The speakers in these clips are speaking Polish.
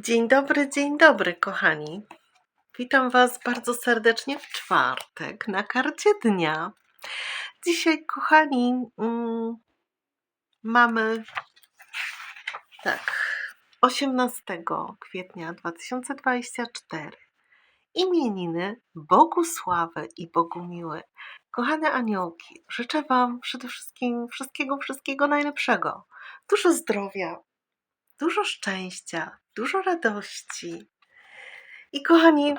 Dzień dobry, dzień dobry, kochani. Witam Was bardzo serdecznie w czwartek na karcie dnia. Dzisiaj, kochani, mm, mamy tak, 18 kwietnia 2024 imieniny Bogusławy i Bogumiły. Kochane aniołki, życzę Wam przede wszystkim wszystkiego, wszystkiego najlepszego. Dużo zdrowia, dużo szczęścia, dużo radości. I kochani,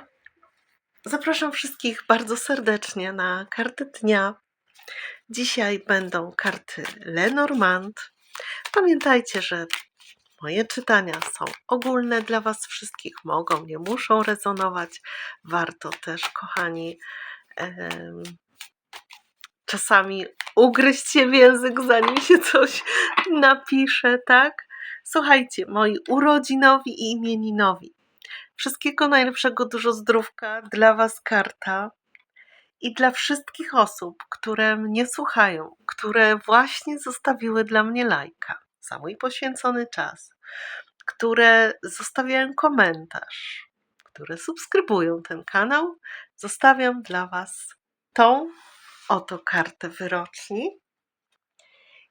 zapraszam wszystkich bardzo serdecznie na karty dnia. Dzisiaj będą karty Lenormand. Pamiętajcie, że moje czytania są ogólne dla Was wszystkich, mogą, nie muszą rezonować. Warto też, kochani, czasami ugryźć się w język, zanim się coś napisze, tak? Słuchajcie, moi urodzinowi i imieninowi. Wszystkiego najlepszego, dużo zdrówka dla Was karta i dla wszystkich osób, które mnie słuchają, które właśnie zostawiły dla mnie lajka za mój poświęcony czas, które zostawiają komentarz, które subskrybują ten kanał, zostawiam dla Was tą oto kartę wyroczni.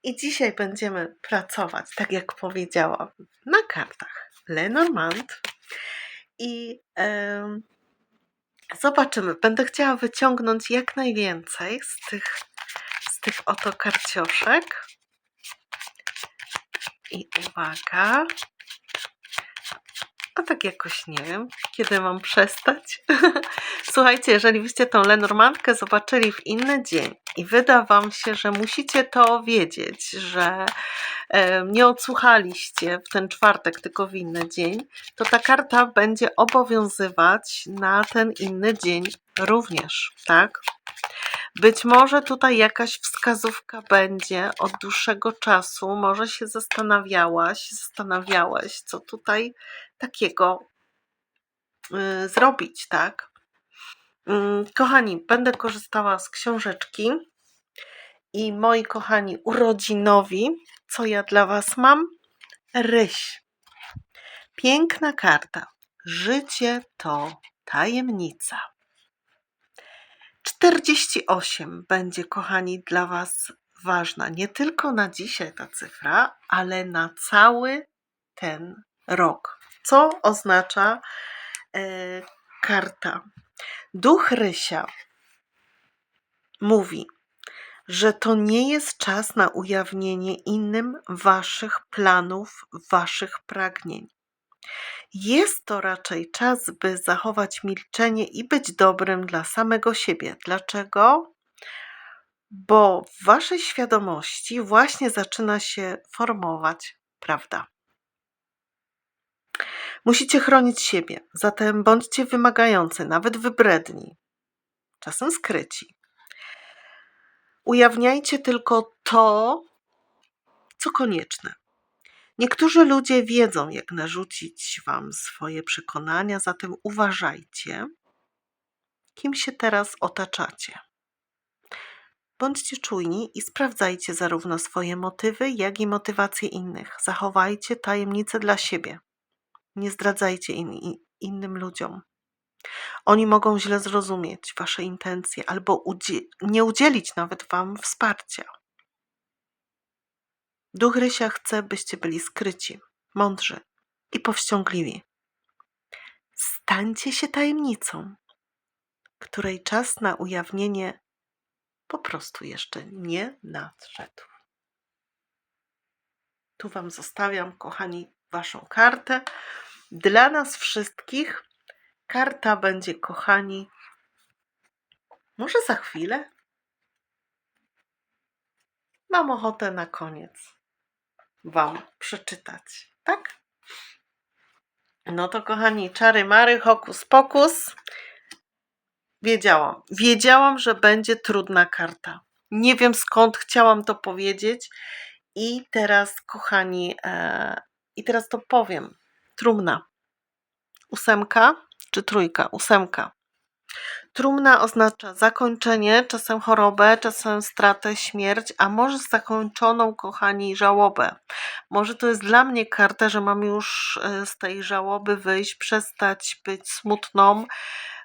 I dzisiaj będziemy pracować, tak jak powiedziałam, na kartach Lenormand. I em, zobaczymy. Będę chciała wyciągnąć jak najwięcej z tych, z tych oto karcioszek. I uwaga. A tak jakoś nie wiem, kiedy mam przestać. Słuchajcie, jeżeli byście tą Lenormandkę zobaczyli w inny dzień i wyda wam się, że musicie to wiedzieć, że e, nie odsłuchaliście w ten czwartek, tylko w inny dzień, to ta karta będzie obowiązywać na ten inny dzień również, tak? Być może tutaj jakaś wskazówka będzie od dłuższego czasu, może się zastanawiałaś, zastanawiałeś, co tutaj takiego y, zrobić, tak? Mm, Kochani, będę korzystała z książeczki i moi kochani urodzinowi, co ja dla Was mam? Ryś. Piękna karta. Życie to tajemnica. 48 będzie, kochani, dla Was ważna. Nie tylko na dzisiaj ta cyfra, ale na cały ten rok. Co oznacza e, karta? Duch Rysia mówi, że to nie jest czas na ujawnienie innym Waszych planów, Waszych pragnień. Jest to raczej czas, by zachować milczenie i być dobrym dla samego siebie. Dlaczego? Bo w Waszej świadomości właśnie zaczyna się formować prawda. Musicie chronić siebie, zatem bądźcie wymagający, nawet wybredni, czasem skryci. Ujawniajcie tylko to, co konieczne. Niektórzy ludzie wiedzą, jak narzucić Wam swoje przekonania, zatem uważajcie, kim się teraz otaczacie. Bądźcie czujni i sprawdzajcie zarówno swoje motywy, jak i motywacje innych. Zachowajcie tajemnice dla siebie. Nie zdradzajcie in, innym ludziom. Oni mogą źle zrozumieć Wasze intencje albo nie udzielić nawet Wam wsparcia. Duch Rysia chce, byście byli skryci, mądrzy i powściągliwi. Stańcie się tajemnicą, której czas na ujawnienie po prostu jeszcze nie nadszedł. Tu Wam zostawiam, kochani, Waszą kartę. Dla nas wszystkich karta będzie, kochani, może za chwilę? Mam ochotę na koniec Wam przeczytać, tak? No to, kochani, czary mary, hokus pokus. Wiedziałam, wiedziałam, że będzie trudna karta. Nie wiem skąd chciałam to powiedzieć. I teraz, kochani, e, i teraz to powiem. Trumna. Ósemka czy trójka? Ósemka. Trumna oznacza zakończenie, czasem chorobę, czasem stratę, śmierć, a może zakończoną, kochani, żałobę. Może to jest dla mnie karta, że mam już e, z tej żałoby wyjść, przestać być smutną.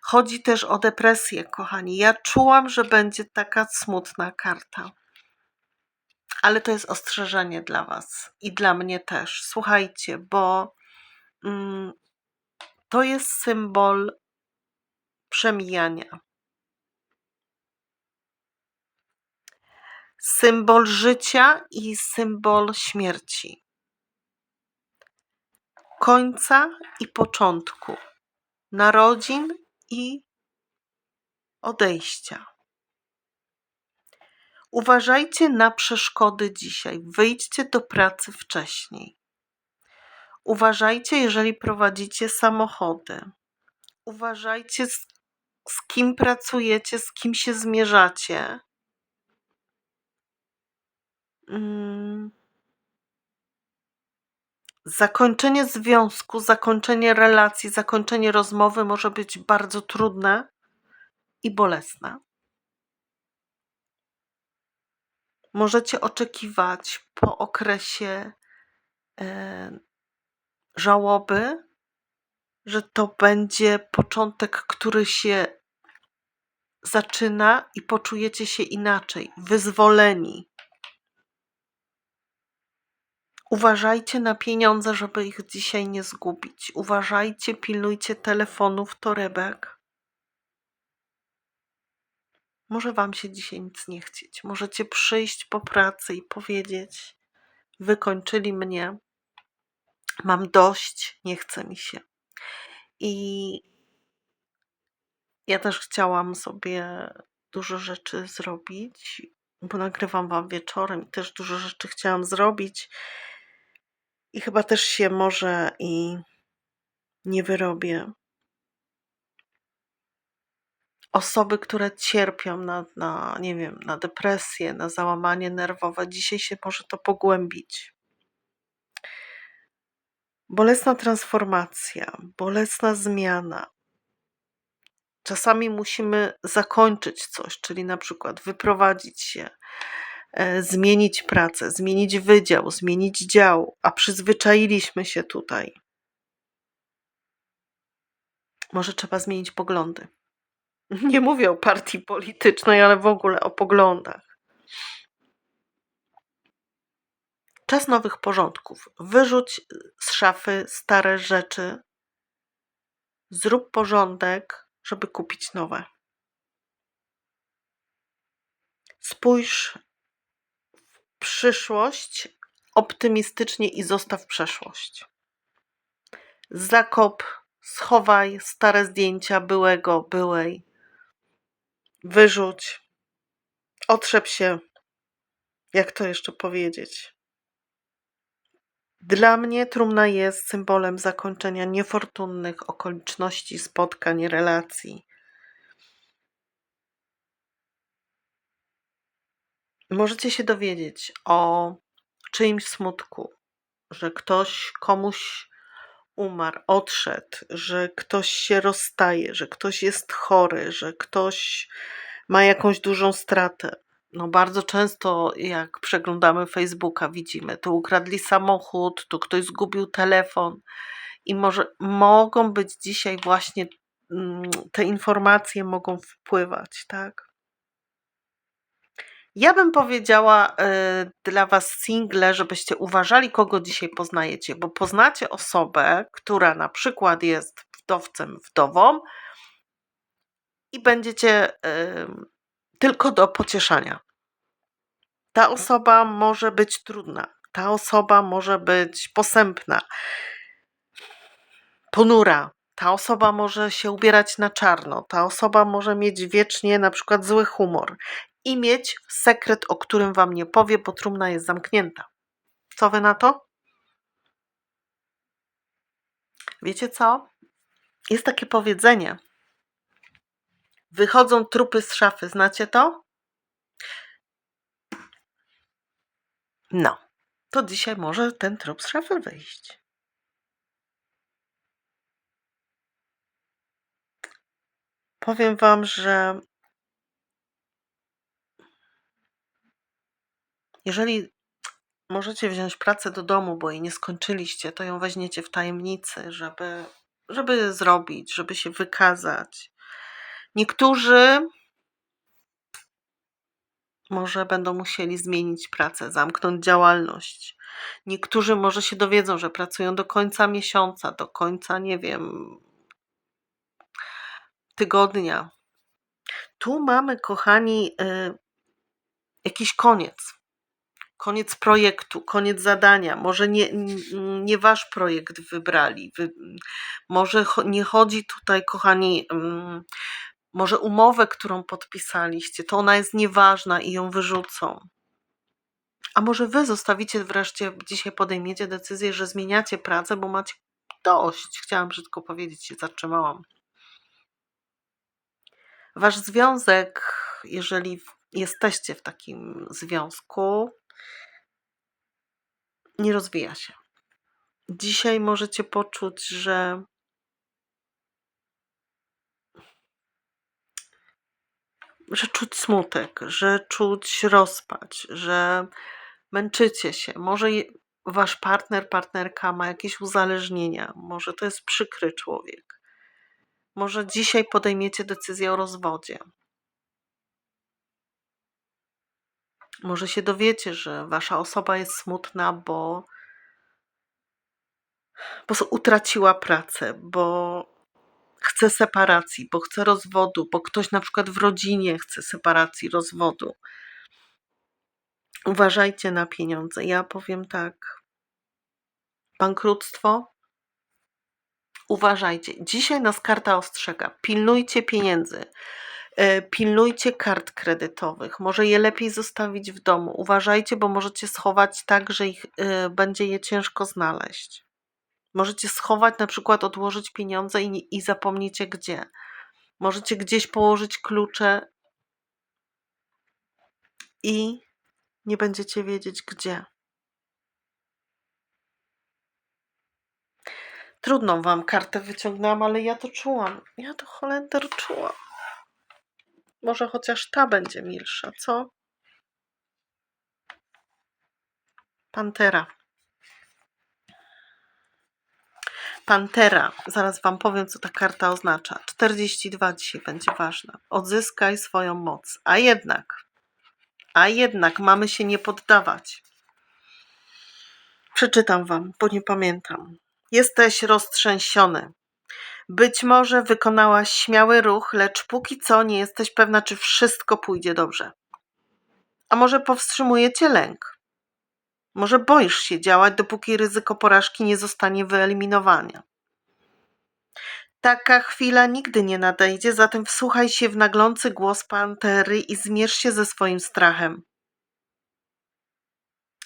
Chodzi też o depresję, kochani. Ja czułam, że będzie taka smutna karta. Ale to jest ostrzeżenie dla Was i dla mnie też. Słuchajcie, bo to jest symbol przemijania. Symbol życia i symbol śmierci. Końca i początku. Narodzin i odejścia. Uważajcie na przeszkody dzisiaj. Wyjdźcie do pracy wcześniej. Uważajcie, jeżeli prowadzicie samochody. Uważajcie, z, z kim pracujecie, z kim się zmierzacie. Mm. Zakończenie związku, zakończenie relacji, zakończenie rozmowy może być bardzo trudne i bolesne. Możecie oczekiwać po okresie e, żałoby, że to będzie początek, który się zaczyna i poczujecie się inaczej, wyzwoleni. Uważajcie na pieniądze, żeby ich dzisiaj nie zgubić. Uważajcie, pilnujcie telefonów, torebek. Może Wam się dzisiaj nic nie chcieć. Możecie przyjść po pracy i powiedzieć: Wykończyli mnie, mam dość, nie chce mi się. I ja też chciałam sobie dużo rzeczy zrobić, bo nagrywam Wam wieczorem i też dużo rzeczy chciałam zrobić. I chyba też się może i nie wyrobię. Osoby, które cierpią na, na, nie wiem, na depresję, na załamanie nerwowe, dzisiaj się może to pogłębić. Bolesna transformacja, bolesna zmiana. Czasami musimy zakończyć coś, czyli na przykład wyprowadzić się, e, zmienić pracę, zmienić wydział, zmienić dział, a przyzwyczailiśmy się tutaj. Może trzeba zmienić poglądy. Nie mówię o partii politycznej, ale w ogóle o poglądach. Czas nowych porządków. Wyrzuć z szafy stare rzeczy. Zrób porządek, żeby kupić nowe. Spójrz w przyszłość optymistycznie i zostaw przeszłość. Zakop, schowaj stare zdjęcia byłego, byłej. Wyrzuć. Otrzep się. Jak to jeszcze powiedzieć? Dla mnie trumna jest symbolem zakończenia niefortunnych okoliczności, spotkań, relacji. Możecie się dowiedzieć o czyimś smutku, że ktoś komuś umarł, odszedł, że ktoś się rozstaje, że ktoś jest chory, że ktoś ma jakąś dużą stratę. No bardzo często jak przeglądamy Facebooka widzimy, tu ukradli samochód, tu ktoś zgubił telefon i może mogą być dzisiaj właśnie mm, te informacje mogą wpływać, tak? Ja bym powiedziała y, dla Was single, żebyście uważali, kogo dzisiaj poznajecie, bo poznacie osobę, która na przykład jest wdowcem, wdową i będziecie y, tylko do pocieszania. Ta mhm. osoba może być trudna, ta osoba może być posępna, ponura, ta osoba może się ubierać na czarno, ta osoba może mieć wiecznie na przykład zły humor i mieć sekret, o którym wam nie powie, bo trumna jest zamknięta. Co wy na to? Wiecie co? Jest takie powiedzenie. Wychodzą trupy z szafy, znacie to? No, to dzisiaj może ten trup z szafy wyjść. Powiem Wam, że jeżeli możecie wziąć pracę do domu, bo jej nie skończyliście, to ją weźmiecie w tajemnicy, żeby, żeby zrobić, żeby się wykazać. Niektórzy może będą musieli zmienić pracę, zamknąć działalność. Niektórzy może się dowiedzą, że pracują do końca miesiąca, do końca, nie wiem, tygodnia. Tu mamy, kochani, y, jakiś koniec. Koniec projektu, koniec zadania. Może nie, nie wasz projekt wybrali. Wy, może nie chodzi tutaj, kochani, ym, może umowę, którą podpisaliście, to ona jest nieważna i ją wyrzucą. A może wy zostawicie wreszcie, dzisiaj podejmiecie decyzję, że zmieniacie pracę, bo macie dość. Chciałam brzydko powiedzieć, się zatrzymałam. Wasz związek, jeżeli jesteście w takim związku, nie rozwija się. Dzisiaj możecie poczuć, że że czuć smutek, że czuć rozpacz, że męczycie się. Może wasz partner, partnerka ma jakieś uzależnienia, może to jest przykry człowiek. Może dzisiaj podejmiecie decyzję o rozwodzie. Może się dowiecie, że wasza osoba jest smutna, bo, bo utraciła pracę, bo chce separacji, bo chce rozwodu, bo ktoś na przykład w rodzinie chce separacji, rozwodu. Uważajcie na pieniądze. Ja powiem tak. Bankructwo. Uważajcie. Dzisiaj nas karta ostrzega. Pilnujcie pieniędzy. E, Pilnujcie kart kredytowych. Może je lepiej zostawić w domu. Uważajcie, bo możecie schować tak, że ich e, będzie je ciężko znaleźć. Możecie schować, na przykład odłożyć pieniądze i, i zapomnicie gdzie. Możecie gdzieś położyć klucze i nie będziecie wiedzieć gdzie. Trudną wam kartę wyciągnęłam, ale ja to czułam. Ja to Holender czułam. Może chociaż ta będzie milsza, co? Pantera. Pantera. Zaraz wam powiem, co ta karta oznacza. 42 dzisiaj będzie ważna. Odzyskaj swoją moc. A jednak, a jednak mamy się nie poddawać. Przeczytam wam, bo nie pamiętam. Jesteś roztrzęsiony. Być może wykonałaś śmiały ruch, lecz póki co nie jesteś pewna, czy wszystko pójdzie dobrze. A może powstrzymuje cię lęk? Może boisz się działać, dopóki ryzyko porażki nie zostanie wyeliminowane. Taka chwila nigdy nie nadejdzie, zatem wsłuchaj się w naglący głos pantery i zmierz się ze swoim strachem.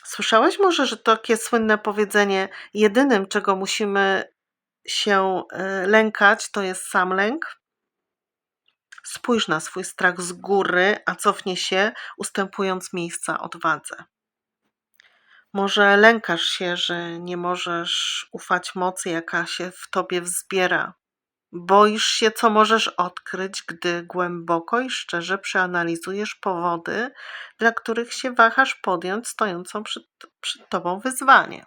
Słyszałeś może, że takie słynne powiedzenie: jedynym, czego musimy się y, lękać, to jest sam lęk? Spójrz na swój strach z góry, a cofnie się, ustępując miejsca odwadze. Może lękasz się, że nie możesz ufać mocy, jaka się w tobie wzbiera. Boisz się, co możesz odkryć, gdy głęboko i szczerze przeanalizujesz powody, dla których się wahasz podjąć stojącą przed, przed tobą wyzwanie.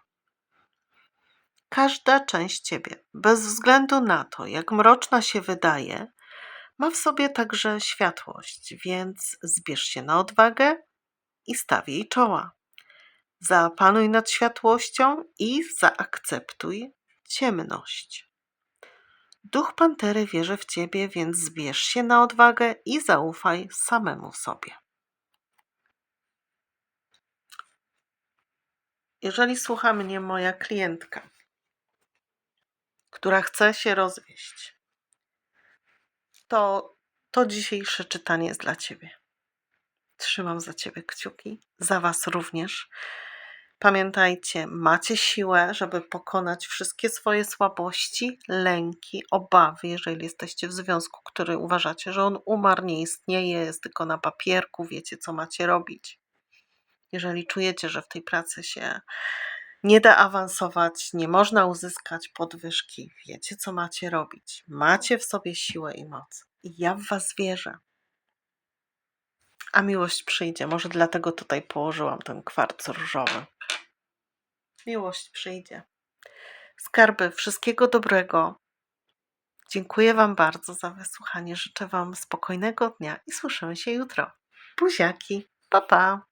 Każda część ciebie, bez względu na to, jak mroczna się wydaje, ma w sobie także światłość, więc zbierz się na odwagę i staw jej czoła. Zapanuj nad światłością i zaakceptuj ciemność. Duch pantery wierzy w ciebie, więc zbierz się na odwagę i zaufaj samemu sobie. Jeżeli słucha mnie moja klientka, która chce się rozwieść, to to dzisiejsze czytanie jest dla ciebie. Trzymam za ciebie kciuki, za was również. Pamiętajcie, macie siłę, żeby pokonać wszystkie swoje słabości, lęki, obawy, jeżeli jesteście w związku, który uważacie, że on umarł, nie istnieje, jest tylko na papierku, wiecie, co macie robić. Jeżeli czujecie, że w tej pracy się nie da awansować, nie można uzyskać podwyżki, wiecie, co macie robić. Macie w sobie siłę i moc. I ja w Was wierzę. A miłość przyjdzie. Może dlatego tutaj położyłam ten kwarc różowy. Miłość przyjdzie. Skarby, wszystkiego dobrego. Dziękuję Wam bardzo za wysłuchanie. Życzę Wam spokojnego dnia i słyszymy się jutro. Buziaki. Pa, pa.